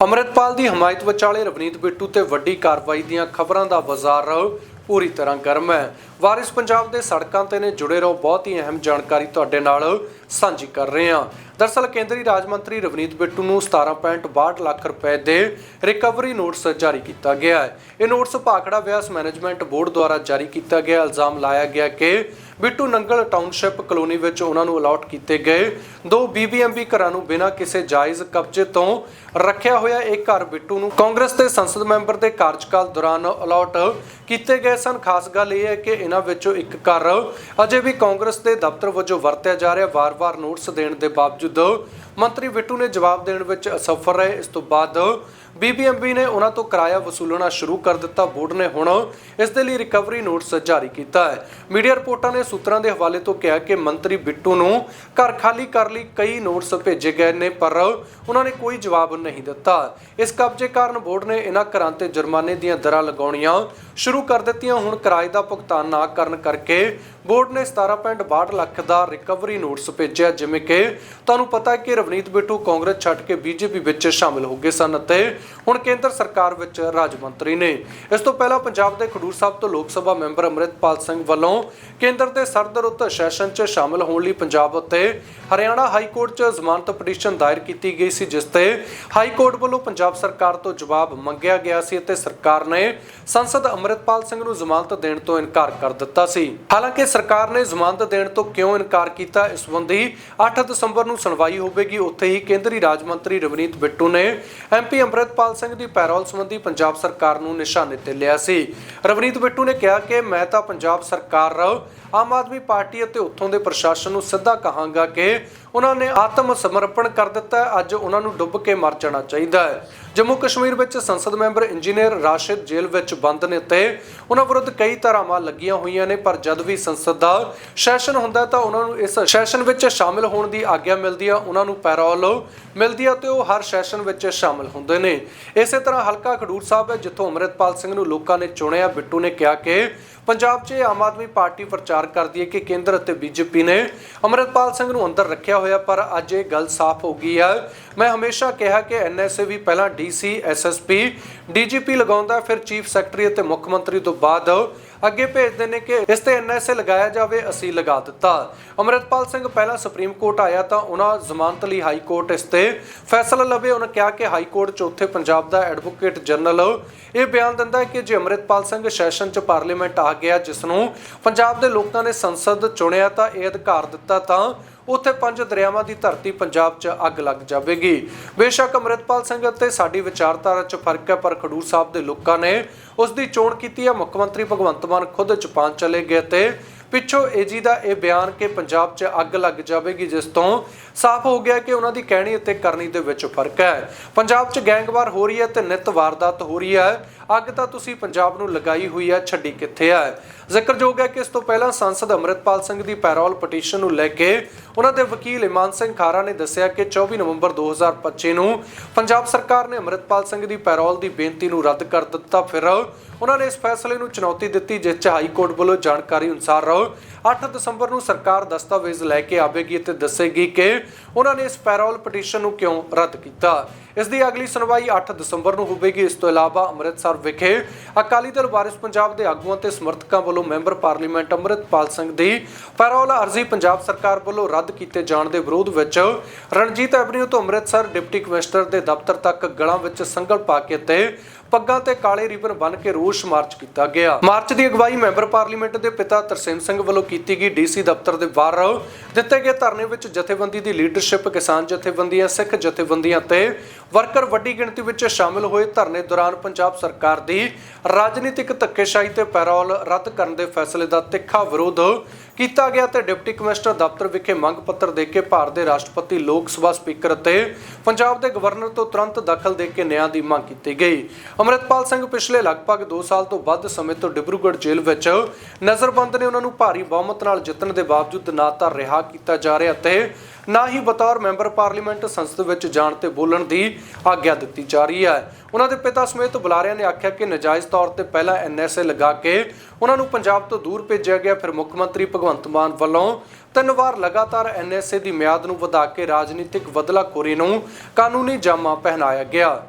ਅਮਰਿਤਪਾਲ ਦੀ ਹਮਾਇਤ ਵਿਚਾਲੇ ਰਵਨੀਤ ਬਿੱਟੂ ਤੇ ਵੱਡੀ ਕਾਰਵਾਈ ਦੀਆਂ ਖਬਰਾਂ ਦਾ ਬਾਜ਼ਾਰ ਪੂਰੀ ਤਰ੍ਹਾਂ ਗਰਮ ਹੈ। ਵਾਰਿਸ ਪੰਜਾਬ ਦੇ ਸੜਕਾਂ ਤੇ ਨੇ ਜੁੜੇ ਰਹੋ ਬਹੁਤ ਹੀ ਅਹਿਮ ਜਾਣਕਾਰੀ ਤੁਹਾਡੇ ਨਾਲ ਸਾਂਝੀ ਕਰ ਰਹੇ ਹਾਂ। ਦਰਸਲ ਕੇਂਦਰੀ ਰਾਜ ਮੰਤਰੀ ਰਵਨੀਤ ਬਿੱਟੂ ਨੂੰ 17.62 ਲੱਖ ਰੁਪਏ ਦੇ ਰਿਕਵਰੀ ਨੋਟਿਸ ਜਾਰੀ ਕੀਤਾ ਗਿਆ ਹੈ। ਇਹ notice Bhakra Beas management board ਦੁਆਰਾ ਜਾਰੀ ਕੀਤਾ ਗਿਆ। ਇਲਜ਼ਾਮ ਲਾਇਆ ਗਿਆ ਕਿ ਬਿੱਟੂ ਨੰਗਲ ਟਾਊਨਸ਼ਿਪ ਕਲੋਨੀ ਵਿੱਚ ਉਹਨਾਂ ਨੂੰ ਅਲਾਟ ਕੀਤੇ ਗਏ ਦੋ ਬੀਬੀਐਮਬੀ ਘਰਾਂ ਨੂੰ ਬਿਨਾਂ ਕਿਸੇ ਜਾਇਜ਼ ਕਬਜ਼ੇ ਤੋਂ ਰੱਖਿਆ ਹੋਇਆ ਇਹ ਘਰ ਬਿੱਟੂ ਨੂੰ ਕਾਂਗਰਸ ਦੇ ਸੰਸਦ ਮੈਂਬਰ ਦੇ ਕਾਰਜਕਾਲ ਦੌਰਾਨ ਅਲਾਟ ਕੀਤੇ ਗਏ ਸਨ। ਖਾਸ ਗੱਲ ਇਹ ਹੈ ਕਿ ਇਹਨਾਂ ਵਿੱਚੋਂ ਇੱਕ ਘਰ। ਅਜੇ ਵੀ ਕਾਂਗਰਸ ਦੇ ਦਫ਼ਤਰ ਵਜੋਂ ਵਰਤਿਆ ਜਾ ਰਿਹਾ, ਵਾਰ-ਵਾਰ ਨੋਟਿਸ ਦੇਣ ਦੇ ਬਾਵਜੂਦ ਮੰਤਰੀ ਬਿੱਟੂ ਨੇ ਜਵਾਬ ਦੇਣ ਵਿੱਚ ਅਸਫਲ ਰਹੇ। ਇਸ ਤੋਂ ਬਾਅਦ ਬੀਬੀਐਮਬੀ ਨੇ ਉਹਨਾਂ ਤੋਂ ਕਿਰਾਇਆ ਵਸੂਲਣਾ ਸ਼ੁਰੂ ਕਰ ਦਿੱਤਾ। ਬੋਰਡ ਨੇ ਹੁਣ ਇਸ ਦੇ ਲਈ ਰਿਕਵਰੀ ਨੋਟਿਸ ਜਾਰੀ ਕੀਤਾ ਹੈ। ਮੀਡੀਆ ਰਿਪੋਰਟਾਂ ਨੇ ਸੂਤਰਾਂ ਦੇ ਹਵਾਲੇ ਤੋਂ ਕਿਹਾ ਕਿ ਮੰਤਰੀ ਬਿੱਟੂ ਨੂੰ ਘਰ ਖਾਲੀ ਕਰ ਲਈ ਕਈ ਨੋਟਿਸ ਭੇਜੇ ਗਏ ਨੇ, ਪਰ ਉਹਨਾਂ ਨੇ ਕੋਈ ਜਵਾਬ ਨਹੀਂ ਦਿੱਤਾ। ਇਸ ਕਬਜ਼ੇ ਕਾਰਨ ਬੋਰਡ ਨੇ ਇਹਨਾਂ ਘਰਾਂ ਤੇ ਜੁਰਮਾਨੇ ਦੀਆਂ ਦਰਾਂ ਲਗਾਉਣੀਆਂ ਸ਼ੁਰੂ ਕਰ ਦਿੱਤੀਆਂ। ਹੁਣ ਕਿਰਾਏ ਦਾ ਭੁਗਤਾਨ ਨਾ ਕਰਨ ਕਰਕੇ ਬੋਰਡ ਨੇ 17.62 ਲੱਖ ਦਾ ਰਿਕਵਰੀ ਨੋਟਿਸ ਭੇਜਿਆ, ਜਿਵੇਂ ਕਿ ਤੁਹਾਨੂੰ ਪਤਾ ਹੈ ਕਿ ਰਵਨੀਤ ਬਿੱਟੂ ਕਾਂਗਰਸ ਛੱਡ ਕੇ ਬੀਜੇਪੀ ਵਿੱਚ ਸ਼ਾਮਿਲ ਹੋ ਗਏ ਸਨ ਅਤੇ ਹੁਣ ਕੇਂਦਰ ਸਰਕਾਰ ਵਿੱਚ ਰਾਜ ਮੰਤਰੀ ਨੇ। ਇਸ ਤੋਂ ਪਹਿਲਾਂ ਪੰਜਾਬ ਦੇ ਖਡੂਰ ਸਾਹਿਬ ਤੋਂ ਲੋਕ ਸਭਾ ਮੈਂਬਰ ਅੰਮ੍ਰਿਤਪਾਲ ਸਿੰਘ ਵੱਲੋਂ ਕੇਂਦਰ ਦੇ ਸਰਦਰੁੱਤ ਸੈਸ਼ਨ 'ਚ ਸ਼ਾਮਿਲ ਹੋਣ ਲਈ ਪੰਜਾਬ ਅਤੇ ਹਰਿਆਣਾ ਹਾਈ ਕੋਰਟ 'ਚ ਜ਼ਮਾਨਤ ਪਟੀਸ਼ਨ ਦਾਇਰ ਕੀਤੀ ਗਈ ਸੀ, ਜਿਸ ਤੇ ਹਾਈ ਕੋਰਟ ਵੱਲੋਂ ਪੰਜਾਬ ਸਰਕਾਰ ਤੋਂ ਜਵਾਬ ਮੰਗਿਆ ਗਿਆ ਸੀ ਅਤੇ ਸਰਕਾਰ ਨੇ ਸੰਸਦ ਅੰਮ੍ਰਿਤਪਾਲ ਸਿੰਘ ਨੂੰ ਜ਼ਮਾਨਤ ਦੇਣ ਤੋਂ ਇਨਕਾਰ ਕਰ ਦਿੱਤਾ ਸੀ। ਹਾਲਾਂਕਿ ਸਰਕਾਰ ਨੇ ਜ਼ਮਾਨਤ ਦੇਣ ਤੋਂ ਕਿਉਂ ਇਨਕਾਰ ਕੀਤਾ? ਇਸ ਸੰਬੰਧੀ 8 ਦਸੰਬਰ ਨੂੰ ਸੁਣਵਾਈ ਹੋਵੇਗੀ। ਉੱਥੇ ਹੀ ਕੇਂਦਰੀ ਰਾਜ ਮੰਤਰੀ ਰਵਨੀਤ ਬਿੱਟੂ ਨੇ ਐਮਪੀ ਅੰਮ੍ਰਿਤਪਾਲ ਸਿੰਘ ਦੀ ਪੈਰੋਲ ਸੰਬੰਧੀ ਪੰਜਾਬ ਸਰਕਾਰ ਨੂੰ ਨਿਸ਼ਾਨੇ ਤੇ ਲਿਆ ਸੀ। ਰਵਨੀਤ ਬਿੱਟੂ ਨੇ ਕਿਹਾ ਕਿ ਮੈਂ ਤਾਂ ਪੰਜਾਬ ਸਰਕਾਰ ਆਮ ਆਦਮੀ ਪਾਰਟੀ ਅਤੇ ਉੱਥੋਂ ਦੇ ਪ੍ਰਸ਼ਾਸਨ ਨੂੰ ਸਿੱਧਾ ਕਹਾਂਗਾ ਕਿ ਉਹਨਾਂ ਨੇ ਆਤਮ ਸਮਰਪਣ ਕਰ ਦਿੱਤਾ ਅੱਜ ਉਹਨਾਂ ਨੂੰ ਡੁੱਬ ਕੇ ਮਰ ਜਾਣਾ ਚਾਹੀਦਾ ਹੈ। ਜੰਮੂ ਕਸ਼ਮੀਰ ਵਿੱਚ ਸੰਸਦ ਮੈਂਬਰ ਇੰਜੀਨੀਅਰ ਰਾਸ਼ਿਦ ਜੇਲ੍ਹ ਵਿੱਚ ਬੰਦ ਨੇ ਤੇ ਉਹਨਾਂ ਵਿਰੁੱਧ ਕਈ ਧਾਰਾਵਾਂ ਲੱਗੀਆਂ ਹੋਈਆਂ ਨੇ, ਪਰ ਜਦ ਵੀ ਸੰਸਦ ਦਾ ਸੈਸ਼ਨ ਹੁੰਦਾ ਤਾਂ ਉਹਨਾਂ ਨੂੰ ਇਸ ਸੈਸ਼ਨ ਵਿੱਚ ਸ਼ਾਮਿਲ ਹੋਣ ਦੀ ਆਗਿਆ ਮਿਲਦੀ ਆ। ਉਹਨਾਂ ਨੂੰ ਪੈਰੋਲ ਮਿਲਦੀ ਆ ਤੇ ਉਹ ਹਰ ਸੈਸ਼ਨ ਵਿੱਚ ਸ਼ਾਮਿਲ ਹੁੰਦੇ ਨੇ। ਇਸੇ ਤਰ੍ਹਾਂ ਹਲਕਾ ਖਡੂਰ ਸਾਹਿਬ ਹੈ, ਜਿੱਥੋਂ ਅੰਮ੍ਰਿਤਪਾਲ ਸਿੰਘ ਨੂੰ ਲੋਕਾਂ ਨੇ ਚੁਣਿਆ, ਬਿੱਟੂ ਨੇ ਕਿਹਾ ਕਿ ਪੰਜਾਬ 'ਚ ਆਮ ਆਦਮੀ ਪਾਰਟੀ ਪ੍ਰਚਾਰ ਕਰਦੀ ਹੈ ਕਿ ਕੇਂਦਰ ਅਤੇ ਬੀਜੇਪੀ ਨੇ ਅੰਮ੍ਰਿਤਪਾਲ ਸਿੰਘ ਨੂੰ ਅੰਦਰ ਰੱਖਿਆ ਹੋਇਆ, ਪਰ ਅੱਜ ਇਹ ਗੱਲ ਸਾਫ਼ ਹੋ ਗਈ ਹੈ। ਮੈਂ ਹਮੇਸ਼ਾ ਕਿਹਾ ਕਿ ਐਨਐਸਏ ਵੀ ਪਹਿਲਾਂ ਡੀਸੀ ਐਸਐਸਪੀ ਡੀਜੀਪੀ ਲਗਾਉਂਦਾ, ਫਿਰ ਚੀਫ ਸੈਕਟਰੀ ਅਤੇ ਮੁੱਖ ਮੰਤਰੀ ਤੋਂ ਬਾਅਦ ਅੱਗੇ ਭੇਜਦੇ ਨੇ ਕਿ ਇਸ ਤੇ ਐਨਐਸਏ ਲਗਾਇਆ ਜਾਵੇ, ਅਸੀਂ ਲਗਾ ਦਿੱਤਾ। ਅਮਰਿਤਪਾਲ ਸਿੰਘ ਪਹਿਲਾਂ ਸੁਪਰੀਮ ਕੋਰਟ ਆਇਆ ਤਾਂ ਉਹਨਾਂ ਜ਼ਮਾਨਤ ਲਈ ਹਾਈ ਕੋਰਟ ਇਸ ਤੇ ਫੈਸਲਾ ਲਵੇ। ਉਹਨਾਂ ਕਿਹਾ ਕਿ ਹਾਈ ਕੋਰਟ ਚੌਥੇ ਪੰਜਾਬ ਦਾ ਐਡਵੋਕੇਟ ਜਨਰਲ। ਇਹ ਬਿਆਨ ਦਿੰਦਾ ਹੈ ਕਿ ਜੇ ਅਮਰਿਤਪਾਲ ਸਿੰਘ ਸੈਸ਼ਨ ਚ ਪਾਰਲੀਮੈਂਟ ਆ ਗਿਆ ਜਿਸ ਨੂੰ ਪੰਜਾਬ ਦੇ ਲੋਕਾਂ ਨੇ ਸੰਸਦ ਚੁਣਿਆ ਤਾਂ ਇਹ ਅਧਿਕਾਰ ਦਿੱਤਾ ਤਾਂ ਉੱਥੇ ਪੰਜ ਦਰਿਆਵਾਂ ਦੀ ਧਰਤੀ ਪੰਜਾਬ 'ਚ ਅੱਗ ਲੱਗ ਜਾਵੇਗੀ। ਬੇਸ਼ੱਕ ਅਮਰਿਤਪਾਲ ਸਿੰਘ ਅਤੇ ਸਾਡੀ ਵਿਚਾਰਧਾਰਾ 'ਚ ਫ਼ਰਕ ਹੈ, ਪਰ ਖਡੂਰ ਸਾਹਿਬ ਦੇ ਲੋਕਾਂ ਨੇ ਉਸ ਦੀ ਚੋਣ ਕੀਤੀ ਹੈ। ਮੁੱਖ ਮੰਤਰੀ ਭਗਵੰਤ ਮਾਨ ਖੁਦ ਜਾਪਾਨ ਚਲੇ ਗਏ ਤੇ ਪਿੱਛੋਂ ਏਜੀ ਦਾ ਇਹ ਬਿਆਨ ਕਿ ਪੰਜਾਬ 'ਚ ਅੱਗ ਲੱਗ ਜਾਵੇਗੀ, ਜਿਸ ਤੋਂ ਸਾਫ਼ ਹੋ ਗਿਆ ਕਿ ਉਹਨਾਂ ਦੀ ਕਹਿਣੀ ਅਤੇ ਕਰਨੀ ਦੇ ਵਿੱਚ ਫ਼ਰਕ ਹੈ। ਪੰਜਾਬ 'ਚ ਗੈਂਗਵਾਰ ਹੋ ਰਹੀ ਹੈ ਤੇ ਨਿਤ ਵਾਰਦਾਤ ਹੋ ਰਹੀ ਹੈ। ਅੱਗ ਤਾਂ ਤੁਸੀਂ ਪੰਜਾਬ ਨੂੰ ਲਗਾਈ ਹੋਈ ਹੈ, ਛੱਡੀ ਕਿੱਥੇ ਹੈ? ਜ਼ਿਕਰਯੋਗ ਹੈ ਕਿ ਇਸ ਤੋਂ ਪਹਿਲਾਂ ਸੰਸਦ ਅੰਮ੍ਰਿਤਪਾਲ ਸਿੰਘ ਦੀ ਪੈਰੋਲ ਪਟੀਸ਼ਨ ਨੂੰ ਲੈ ਕੇ ਉਹਨਾਂ ਦੇ ਵਕੀਲ ਇਮਾਨ ਸਿੰਘ ਖਾਰਾ ਨੇ ਦੱਸਿਆ ਕਿ 24 ਨਵੰਬਰ 2025 ਨੂੰ ਪੰਜਾਬ ਸਰਕਾਰ ਨੇ ਅੰਮ੍ਰਿਤਪਾਲ ਸਿੰਘ ਦੀ ਪੈਰੋਲ ਦੀ ਬੇਨਤੀ ਨੂੰ ਰੱਦ ਕਰ ਦਿੱਤਾ। ਫਿਰ ਉਹਨਾਂ ਨੇ ਇਸ ਫੈਸਲੇ ਨੂੰ ਚੁਣੌਤੀ ਦਿੱਤੀ, ਜਿਸ 'ਚ ਹਾਈ ਕੋਰਟ ਵੱਲੋਂ ਜਾਣਕਾਰੀ ਅਨੁਸਾਰ 8 ਦਸੰਬਰ ਨੂੰ ਸਰਕਾਰ ਦਸਤਾਵੇਜ਼ ਲੈ ਕੇ ਆਵੇਗੀ ਤੇ ਦੱਸੇਗੀ ਕਿ ਉਹਨਾਂ ਨੇ ਇਸ ਪੈਰੋਲ ਪਟੀਸ਼ਨ ਨੂੰ ਕਿਉਂ ਰੱਦ ਕੀਤਾ। ਇਸ ਦੀ ਅਗਲੀ ਸੁਣਵਾਈ 8 ਦਸੰਬਰ ਨੂੰ ਹੋਵੇਗੀ। ਇਸ ਤੋਂ ਇਲਾਵਾ ਅੰਮ੍ਰਿਤਸਰ ਵਿਖੇ ਅਕਾਲੀ ਦਲ ਵਾਰਿਸ ਪੰਜਾਬ ਦੇ ਆਗੂਆਂ ਤੇ ਸਮਰਥਕਾਂ ਵੱਲੋਂ ਮੈਂਬਰ ਪਾਰਲੀਮੈਂਟ ਅੰਮ੍ਰਿਤਪਾਲ ਸਿੰਘ ਦੀ ਪੈਰੋਲ ਅਰਜ਼ੀ ਪੰਜਾਬ ਸਰਕਾਰ ਵੱਲੋਂ ਰੱਦ ਕੀਤੇ ਜਾਣ ਦੇ ਵਿਰੋਧ ਵਿੱਚ ਰਣਜੀਤ ਐਵਨਿਊ ਤੋਂ ਅੰਮ੍ਰਿਤਸਰ ਡਿਪਟੀ ਕਮਿਸ਼ਨਰ ਦੇ ਦਫ਼ਤਰ ਤੱਕ ਗਲਾਂ ਵਿੱਚ ਸੰਗਲ ਪਾ ਕੇ ਤੇ ਪੱਗਾਂ ਤੇ ਕਾਲੇ ਰਿਬਨ ਬੰਨ੍ਹ ਕੇ ਰੋਸ ਮਾਰਚ ਕੀਤਾ ਗਿਆ। ਮਾਰਚ ਦੀ ਅਗਵਾਈ ਮੈਂਬਰ ਪਾਰਲੀਮੈਂਟ ਦੇ ਪਿਤਾ ਤਰਸੇਮ ਸਿੰਘ ਵੱਲੋਂ ਕੀਤੀ ਗਈ ਡੀਸੀ ਦਫ਼ਤਰ ਦੇ ਬਾਹਰ ਦਿੱਤੇ ਗਏ ਧਰਨੇ ਵਿੱਚ ਜਥੇਬੰਦੀ ਦੀ ਲੀਡਰਸ਼ਿਪ ਕਿਸਾਨ ਜਥੇਬੰਦੀਆਂ, ਸਿੱਖ ਜਥੇਬੰਦੀਆਂ ਤੇ ਵਰਕਰ ਵੱਡੀ ਗਿਣਤੀ ਵਿੱਚ ਸ਼ਾਮਿਲ ਹੋਏ ਧਰਨੇ ਦੌਰਾਨ ਪੰਜਾਬ ਸਰਕਾਰ ਦੀ ਰਾਜਨੀਤਿਕ ਧੱਕੇਸ਼ਾਹੀ ਤੇ ਪੈਰੋਲ ਰੱਦ ਕਰਨ ਦੇ ਫੈਸਲੇ ਦਾ ਤਿੱਖਾ ਵਿਰੋਧ ਕੀਤਾ ਗਿਆ ਤੇ ਡਿਪਟੀ ਕਮਿਸ਼ਨਰ ਦਫ਼ਤਰ ਵਿਖੇ ਮੰਗ ਪੱਤਰ ਦੇ ਕੇ ਭਾਰਤ ਦੇ ਰਾਸ਼ਟਰਪਤੀ ਲੋਕ ਸਭਾ ਸਪੀਕਰ ਅਤੇ ਪੰਜਾਬ ਦੇ ਗਵਰਨਰ ਤੋਂ ਤੁਰੰਤ ਦਖਲ ਦੇ ਕੇ ਨਿਆਂ ਦੀ ਮੰਗ ਕੀਤੀ ਗਈ। ਅਮਰਿਤਪਾਲ ਸਿੰਘ ਪਿਛਲੇ ਲਗਭਗ 2 ਸਾਲ ਤੋਂ ਵੱਧ ਸਮੇਂ ਤੋਂ ਡਿਬਰੂਗੜ੍ਹ ਜੇਲ੍ਹ ਵਿੱਚ ਨਜ਼ਰਬੰਦ ਨੇ ਉਹਨਾਂ ਨੂੰ ਭਾਰੀ ਬਹੁਮਤ ਨਾਲ ਜਿੱਤਣ ਦੇ ਬਾਵਜੂਦ ਨਾ ਤਾਂ ਰਿਹਾ ਕੀਤਾ ਜਾ ਰਿਹਾ ਤੇ ਨਾ ਹੀ ਬਤੌਰ ਮੈਂਬਰ ਪਾਰਲੀਮੈਂਟ ਸੰਸਦ ਵਿੱਚ ਜਾਣ ਤੇ ਬੋਲਣ ਦੀ ਆਗਿਆ ਦਿੱਤੀ ਜਾ ਰਹੀ ਹੈ। ਉਹਨਾਂ ਦੇ ਪਿਤਾ ਸਮੇਤ ਬੁਲਾਰਿਆਂ ਨੇ ਆਖਿਆ ਕਿ ਨਜਾਇਜ਼ ਤੌਰ ਤੇ ਪਹਿਲਾਂ ਐਨਐਸਏ ਲਗਾ ਕੇ ਉਹਨਾਂ ਨੂੰ ਪੰਜਾਬ ਤੋਂ ਦੂਰ ਭੇਜਿਆ ਗਿਆ। ਫਿਰ ਮੁੱਖ ਮੰਤਰੀ ਭਗਵੰਤ ਮਾਨ ਵੱਲੋਂ ਤਿੰਨ ਵਾਰ ਲਗਾਤਾਰ ਐਨਐਸਏ ਦੀ ਮਿਆਦ ਨੂੰ ਵਧਾ ਕੇ ਰਾਜਨੀਤਿਕ ਬਦਲਾਖੋਰੀ ਨੂੰ ਕਾਨੂੰਨੀ ਜਾਮਾ ਪਹਿਨਾਇਆ ਗਿਆ।